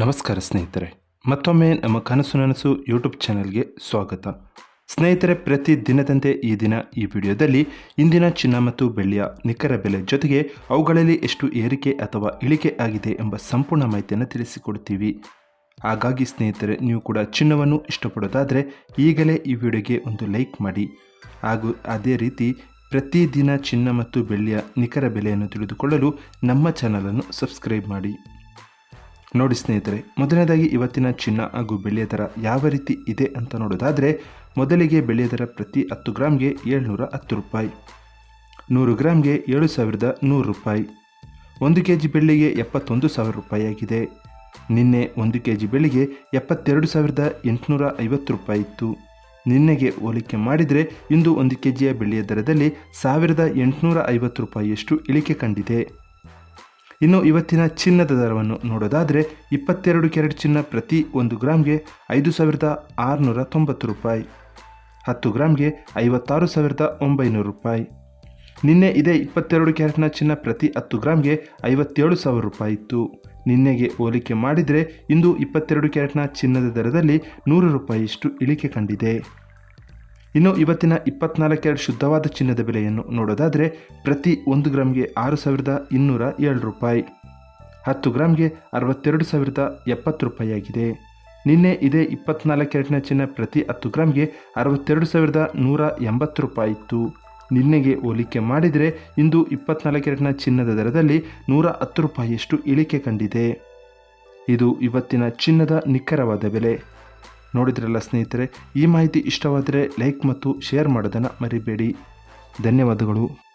ನಮಸ್ಕಾರ ಸ್ನೇಹಿತರೆ, ಮತ್ತೊಮ್ಮೆ ನಮ್ಮ ಕನಸು ನನಸು ಯೂಟ್ಯೂಬ್ ಚಾನಲ್ಗೆ ಸ್ವಾಗತ. ಸ್ನೇಹಿತರೆ, ಪ್ರತಿ ದಿನದಂತೆ ಈ ದಿನ ಈ ವಿಡಿಯೋದಲ್ಲಿ ಇಂದಿನ ಚಿನ್ನ ಮತ್ತು ಬೆಳ್ಳಿಯ ನಿಖರ ಬೆಲೆ ಜೊತೆಗೆ ಅವುಗಳಲ್ಲಿ ಎಷ್ಟು ಏರಿಕೆ ಅಥವಾ ಇಳಿಕೆ ಆಗಿದೆ ಎಂಬ ಸಂಪೂರ್ಣ ಮಾಹಿತಿಯನ್ನು ತಿಳಿಸಿಕೊಡ್ತೀವಿ ಹಾಗಾಗಿ ಸ್ನೇಹಿತರೆ, ನೀವು ಕೂಡ ಚಿನ್ನವನ್ನು ಇಷ್ಟಪಡೋದಾದರೆ ಈಗಲೇ ಈ ವಿಡಿಯೋಗೆ ಒಂದು ಲೈಕ್ ಮಾಡಿ. ಹಾಗೂ ಅದೇ ರೀತಿ ಪ್ರತಿದಿನ ಚಿನ್ನ ಮತ್ತು ಬೆಳ್ಳಿಯ ನಿಖರ ಬೆಲೆಯನ್ನು ತಿಳಿದುಕೊಳ್ಳಲು ನಮ್ಮ ಚಾನಲನ್ನು ಸಬ್ಸ್ಕ್ರೈಬ್ ಮಾಡಿ. ನೋಡಿ ಸ್ನೇಹಿತರೆ, ಮೊದಲನೇದಾಗಿ ಇವತ್ತಿನ ಚಿನ್ನ ಹಾಗೂ ಬೆಳ್ಳಿಯ ದರ ಯಾವ ರೀತಿ ಇದೆ ಅಂತ ನೋಡೋದಾದರೆ, ಮೊದಲಿಗೆ ಬೆಳ್ಳಿಯ ದರ ಪ್ರತಿ ಹತ್ತು ಗ್ರಾಮ್ಗೆ ಏಳ್ನೂರ ಹತ್ತು ರೂಪಾಯಿ, ನೂರು ಗ್ರಾಮ್ಗೆ ಏಳು ಸಾವಿರದ ನೂರು ರೂಪಾಯಿ, ಒಂದು ಕೆ ಜಿ ಬೆಳ್ಳಿಗೆ ಎಪ್ಪತ್ತೊಂದು ಸಾವಿರ ರೂಪಾಯಿ ಆಗಿದೆ. ನಿನ್ನೆ ಒಂದು ಕೆ ಜಿ ಬೆಳ್ಳಿಗೆ ಎಪ್ಪತ್ತೆರಡು ಸಾವಿರದ ಎಂಟುನೂರ ಐವತ್ತು ರೂಪಾಯಿ ಇತ್ತು. ನಿನ್ನೆಗೆ ಹೋಲಿಕೆ ಮಾಡಿದರೆ ಇಂದು ಒಂದು ಕೆ ಜಿಯ ಬೆಳ್ಳಿಯ ದರದಲ್ಲಿ ಸಾವಿರದ ಎಂಟುನೂರ ಐವತ್ತು ರೂಪಾಯಿಯಷ್ಟು ಇಳಿಕೆ ಕಂಡಿದೆ. ಇನ್ನು ಇವತ್ತಿನ ಚಿನ್ನದ ದರವನ್ನು ನೋಡೋದಾದರೆ ಇಪ್ಪತ್ತೆರಡು ಕ್ಯಾರೆಟ್ ಚಿನ್ನ ಪ್ರತಿ ಒಂದು ಗ್ರಾಮ್ಗೆ ಐದು ಸಾವಿರದ ಆರುನೂರ ತೊಂಬತ್ತು ರೂಪಾಯಿ, ಹತ್ತು ಗ್ರಾಮ್ಗೆ ಐವತ್ತಾರು ಸಾವಿರದ ಒಂಬೈನೂರು ರೂಪಾಯಿ. ನಿನ್ನೆ ಇದೇ ಇಪ್ಪತ್ತೆರಡು ಕ್ಯಾರೆಟ್ನ ಚಿನ್ನ ಪ್ರತಿ ಹತ್ತು ಗ್ರಾಮ್ಗೆ ಐವತ್ತೇಳು ಸಾವಿರ ರೂಪಾಯಿ ಇತ್ತು. ನಿನ್ನೆಗೆ ಹೋಲಿಕೆ ಮಾಡಿದರೆ ಇಂದು ಇಪ್ಪತ್ತೆರಡು ಕ್ಯಾರೆಟ್ನ ಚಿನ್ನದ ದರದಲ್ಲಿ ನೂರು ರೂಪಾಯಿಯಷ್ಟು ಇಳಿಕೆ ಕಂಡಿದೆ. ಇನ್ನು ಇವತ್ತಿನ ಇಪ್ಪತ್ನಾಲ್ಕು ಕ್ಯಾರೆಟ್ ಶುದ್ಧವಾದ ಚಿನ್ನದ ಬೆಲೆಯನ್ನು ನೋಡೋದಾದರೆ ಪ್ರತಿ ಒಂದು ಗ್ರಾಮ್ಗೆ ಆರು ಸಾವಿರದ ಇನ್ನೂರ ಏಳು ರೂಪಾಯಿ. ಹತ್ತು ಗ್ರಾಮ್ಗೆ ಅರವತ್ತೆರಡು ಸಾವಿರದ ಎಪ್ಪತ್ತು ರೂಪಾಯಿ ಆಗಿದೆ. ನಿನ್ನೆ ಇದೇ ಇಪ್ಪತ್ನಾಲ್ಕು ಕ್ಯಾರೆಟ್ನ ಚಿನ್ನ ಪ್ರತಿ ಹತ್ತು ಗ್ರಾಮ್ಗೆ ಅರವತ್ತೆರಡು ಸಾವಿರದ ನೂರ ಎಂಬತ್ತು ರೂಪಾಯಿ ಇತ್ತು. ನಿನ್ನೆಗೆ ಹೋಲಿಕೆ ಮಾಡಿದರೆ ಇಂದು ಇಪ್ಪತ್ನಾಲ್ಕು ಕ್ಯಾರೆಟ್ನ ಚಿನ್ನದ ದರದಲ್ಲಿ ನೂರ ಹತ್ತು ರೂಪಾಯಿಯಷ್ಟು ಇಳಿಕೆ ಕಂಡಿದೆ. ಇದು ಇವತ್ತಿನ ಚಿನ್ನದ ನಿಖರವಾದ ಬೆಲೆ. ನೋಡಿದ್ರಲ್ಲ ಸ್ನೇಹಿತರೆ ಈ ಮಾಹಿತಿ ಇಷ್ಟವಾದರೆ ಲೈಕ್ ಮತ್ತು ಶೇರ್ ಮಾಡೋದನ್ನು ಮರಿಬೇಡಿ. ಧನ್ಯವಾದಗಳು.